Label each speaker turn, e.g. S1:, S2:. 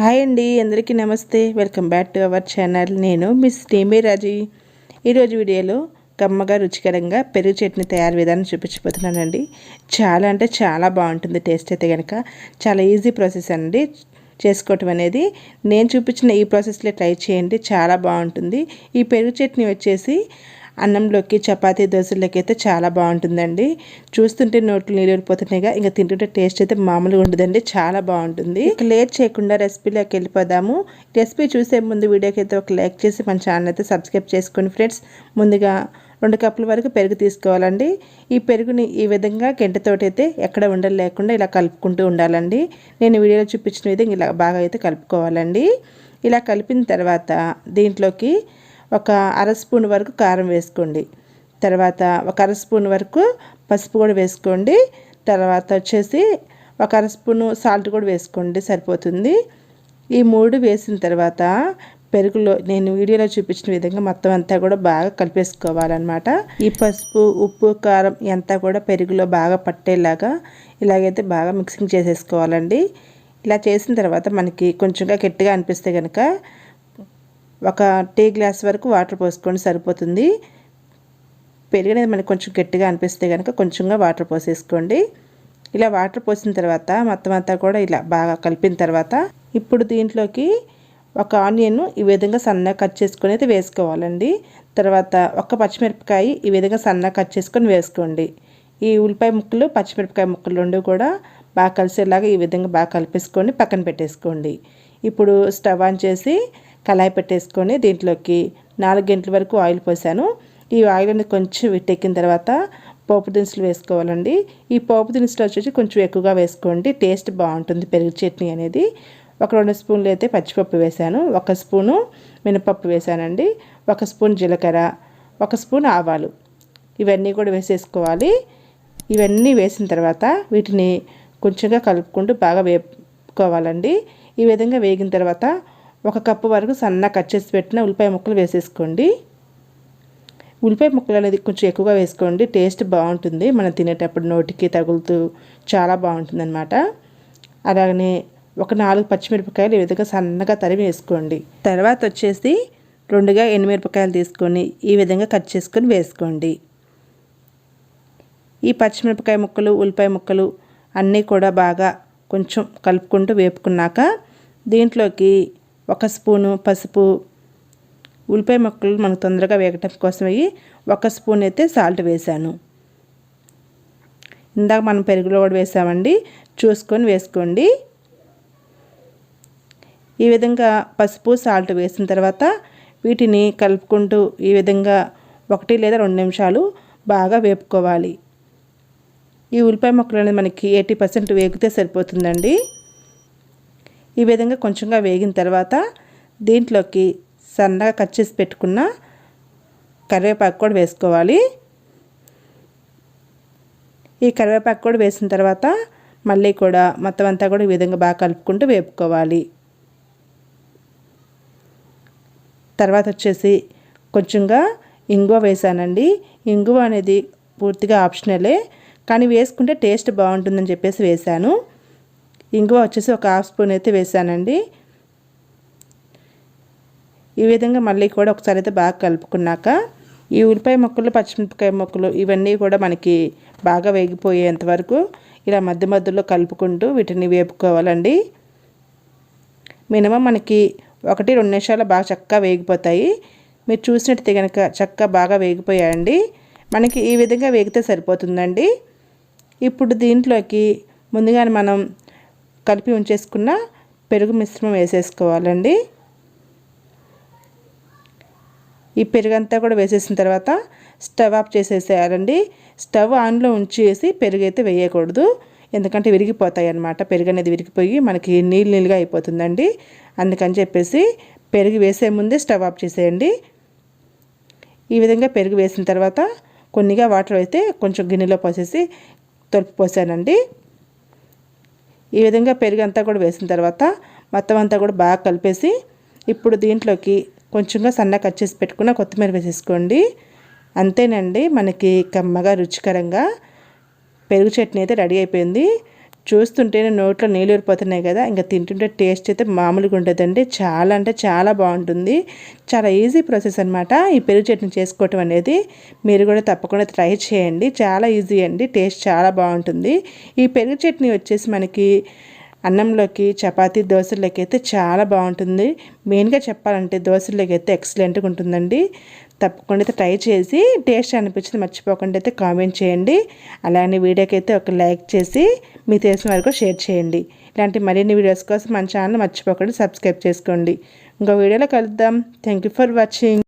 S1: Hi అండి అందరికీ నమస్తే. Welcome back to our channel. నేను మిస్ టీమీ రాజీ. ఈరోజు వీడియోలో కమ్మగా రుచికరంగా పెరుగు చట్నీ తయారు విధానం చూపించబోతున్నానండి. చాలా అంటే చాలా బాగుంటుంది టేస్ట్ అయితే కనుక చాలా ఈజీ ప్రాసెస్ అండి. చేసుకోవటం అనేది నేను చూపించిన ఈ ప్రాసెస్లో ట్రై చేయండి చాలా బాగుంటుంది. ఈ పెరుగు చట్నీ వచ్చేసి అన్నంలోకి చపాతీ దోశల్లోకి అయితే చాలా బాగుంటుందండి. చూస్తుంటే నోట్లు నీళ్ళిపోతున్నాయిగా ఇంకా తింటుంటే టేస్ట్ అయితే మామూలుగా ఉండదండి. చాలా బాగుంటుంది. లేట్ చేయకుండా రెసిపీలోకి వెళ్ళిపోదాము. రెసిపీ చూసే ముందు వీడియోకి అయితే ఒక లైక్ చేసి మన ఛానల్ అయితే సబ్స్క్రైబ్ చేసుకోండి ఫ్రెండ్స్. ముందుగా రెండు కప్పుల వరకు పెరుగు తీసుకోవాలండి. ఈ పెరుగుని ఈ విధంగా గంటతోటి అయితే ఎక్కడ ఉండలు లేకుండా ఇలా కలుపుకుంటూ ఉండాలండి. నేను వీడియోలో చూపించిన విధంగా ఇలా బాగా అయితే కలుపుకోవాలండి. ఇలా కలిపిన తర్వాత దీంట్లోకి ఒక అర స్పూన్ వరకు కారం వేసుకోండి. తర్వాత ఒక అర స్పూన్ వరకు పసుపు కూడా వేసుకోండి. తర్వాత వచ్చేసి ఒక అర స్పూను సాల్ట్ కూడా వేసుకోండి సరిపోతుంది. ఈ మూడు వేసిన తర్వాత పెరుగులో నేను వీడియోలో చూపించిన విధంగా మొత్తం అంతా కూడా బాగా కలిపేసుకోవాలన్నమాట. ఈ పసుపు ఉప్పు కారం అంతా కూడా పెరుగులో బాగా పట్టేలాగా ఇలాగైతే బాగా మిక్సింగ్ చేసేసుకోవాలండి. ఇలా చేసిన తర్వాత మనకి కొంచెంగా గట్టిగా అనిపిస్తే కనుక ఒక టీ గ్లాస్ వరకు వాటర్ పోసుకోండి సరిపోతుంది. పెరిగినది మనకు మనకి కొంచెం గట్టిగా అనిపిస్తే కనుక కొంచెంగా వాటర్ పోసేసుకోండి. ఇలా వాటర్ పోసిన తర్వాత మొత్తం అంతా కూడా ఇలా బాగా కలిపిన తర్వాత ఇప్పుడు దీంట్లోకి ఒక ఆనియన్ ఈ విధంగా సన్నగా కట్ చేసుకుని అయితే వేసుకోవాలండి. తర్వాత ఒక పచ్చిమిరపకాయ ఈ విధంగా సన్నగా కట్ చేసుకొని వేసుకోండి. ఈ ఉల్లిపాయ ముక్కలు పచ్చిమిరపకాయ ముక్కలు రెండు కూడా బాగా కలిసేలాగా ఈ విధంగా బాగా కలిపేసుకొని పక్కన పెట్టేసుకోండి. ఇప్పుడు స్టవ్ ఆన్ చేసి కళాయి పెట్టేసుకొని దీంట్లోకి నాలుగు గంటల వరకు ఆయిల్ పోసాను. ఈ ఆయిల్ అనేది కొంచెం విట్టెక్కిన తర్వాత పోపు దినుసులు వేసుకోవాలండి. ఈ పోపు దినుసులు వచ్చేసి కొంచెం ఎక్కువగా వేసుకోండి. టేస్ట్ బాగుంటుంది పెరుగు చట్నీ అనేది. ఒక రెండు స్పూన్లు అయితే పచ్చిపప్పు వేసాను. ఒక స్పూను మినపప్పు వేసానండి. ఒక స్పూన్ జీలకర్ర. ఒక స్పూన్ ఆవాలు. ఇవన్నీ కూడా వేసేసుకోవాలి. ఇవన్నీ వేసిన తర్వాత వీటిని కొంచెంగా కలుపుకుంటూ బాగా వేపుకోవాలండి. ఈ విధంగా వేగిన తర్వాత ఒక కప్పు వరకు సన్న కట్ చేసి పెట్టిన ఉల్లిపాయ ముక్కలు వేసేసుకోండి. ఉల్లిపాయ ముక్కలు అనేది కొంచెం ఎక్కువగా వేసుకోండి. టేస్ట్ బాగుంటుంది. మనం తినేటప్పుడు నోటికి తగులుతూ చాలా బాగుంటుంది అనమాట అలాగనే ఒక నాలుగు పచ్చిమిరపకాయలు ఈ విధంగా సన్నగా తరిమి వేసుకోండి. తర్వాత వచ్చేసి రెండుగా ఎండుమిరపకాయలు తీసుకొని ఈ విధంగా కట్ చేసుకొని వేసుకోండి. ఈ పచ్చిమిరపకాయ ముక్కలు ఉల్లిపాయ ముక్కలు అన్నీ కూడా బాగా కొంచెం కలుపుకుంటూ వేపుకున్నాక దీంట్లోకి ఒక స్పూను పసుపు ఉల్లిపాయ ముక్కలు మనకు తొందరగా వేగటం అయ్యి ఒక స్పూన్ అయితే సాల్ట్ వేసాను ఇందాక మనం పెరుగులో కూడా వేసామండి. చూసుకొని వేసుకోండి. ఈ విధంగా పసుపు సాల్ట్ వేసిన తర్వాత వీటిని కలుపుకుంటూ ఈ విధంగా ఒకటి లేదా రెండు నిమిషాలు బాగా వేపుకోవాలి. ఈ ఉల్లిపాయ ముక్కలు అనేది మనకి ఎయిటీ పర్సెంట్ వేగితే సరిపోతుందండి. ఈ విధంగా కొంచెంగా వేగిన తర్వాత దీంట్లోకి సన్నగా కట్ చేసి పెట్టుకున్న కరివేపాకు కూడా వేసుకోవాలి. ఈ కరివేపాకు కూడా వేసిన తర్వాత మళ్ళీ కూడా మొత్తం అంతా కూడా ఈ విధంగా బాగా కలుపుకుంటూ వేపుకోవాలి. తర్వాత వచ్చేసి కొంచెంగా ఇంగువ వేసానండి. ఇంగువ అనేది పూర్తిగా ఆప్షనలే కానీ వేసుకుంటే టేస్ట్ బాగుంటుందని చెప్పేసి వేశాను. ఇంగువ వచ్చేసి ఒక హాఫ్ స్పూన్ అయితే వేసానండి. ఈ విధంగా మళ్ళీ కూడా ఒకసారి అయితే బాగా కలుపుకున్నాక ఈ ఉల్లిపాయ ముక్కలు పచ్చిమిరపకాయ ముక్కలు ఇవన్నీ కూడా మనకి బాగా వేగిపోయేంత వరకు ఇలా మధ్య మధ్యలో కలుపుకుంటూ వీటిని వేపుకోవాలండి. మినిమం మనకి ఒకటి రెండు నిమిషాలు బాగా చక్కగా వేగిపోతాయి. మీరు చూసినట్టు కనుక చక్కగా బాగా వేగిపోయాయండి. మనకి ఈ విధంగా వేగితే సరిపోతుందండి. ఇప్పుడు దీంట్లోకి ముందుగానే మనం కలిపి ఉంచేసుకున్న పెరుగు మిశ్రమం వేసేసుకోవాలండి. ఈ పెరుగు అంతా కూడా వేసేసిన తర్వాత స్టవ్ ఆఫ్ చేసేసేయాలండి. స్టవ్ ఆన్లో ఉంచేసి పెరుగు అయితే వేయకూడదు. ఎందుకంటే విరిగిపోతాయి అన్నమాట పెరుగు అనేది విరిగిపోయి మనకి నీళ్ళు నీళ్ళుగా అయిపోతుందండి. అందుకని చెప్పేసి పెరుగు వేసే ముందే స్టవ్ ఆఫ్ చేసేయండి. ఈ విధంగా పెరుగు వేసిన తర్వాత కొన్నిగా వాటర్ అయితే కొంచెం గిన్నెలో పోసేసి తొలిపి పోసానండి. ఈ విధంగా పెరుగు అంతా కూడా వేసిన తర్వాత మొత్తం అంతా కూడా బాగా కలిపేసి ఇప్పుడు దీంట్లోకి కొంచెంగా సన్న కట్ చేసి పెట్టుకున్న కొత్తిమీర వేసేసుకోండి. అంతేనండి మనకి కమ్మగా రుచికరంగా పెరుగు చట్నీ అయితే రెడీ అయిపోయింది. చూస్తుంటేనే నోట్లో నీళ్ళు ఊరిపోతున్నాయి కదా ఇంకా తింటుంటే టేస్ట్ అయితే మామూలుగా ఉంటుందండి చాలా అంటే చాలా బాగుంటుంది. చాలా ఈజీ ప్రాసెస్ అనమాట ఈ పెరుగు చట్నీ చేసుకోవటం అనేది. మీరు కూడా తప్పకుండా ట్రై చేయండి. చాలా ఈజీ అండి. టేస్ట్ చాలా బాగుంటుంది. ఈ పెరుగు చట్నీ వచ్చేసి మనకి అన్నంలోకి చపాతీ దోశల్లోకి అయితే చాలా బాగుంటుంది. మెయిన్గా చెప్పాలంటే దోశల్లోకి అయితే ఎక్సలెంట్గా ఉంటుందండి. తప్పకుండా అయితే ట్రై చేసి టేస్ట్ అనిపించింది మర్చిపోకుండా అయితే కామెంట్ చేయండి. అలానే వీడియోకి అయితే ఒక లైక్ చేసి మీ తెలిసిన వరకు షేర్ చేయండి. ఇలాంటి మరిన్ని వీడియోస్ కోసం మన ఛానల్ మర్చిపోకుండా సబ్స్క్రైబ్ చేసుకోండి. ఇంకో వీడియోలో కలుద్దాం. Thank you for watching.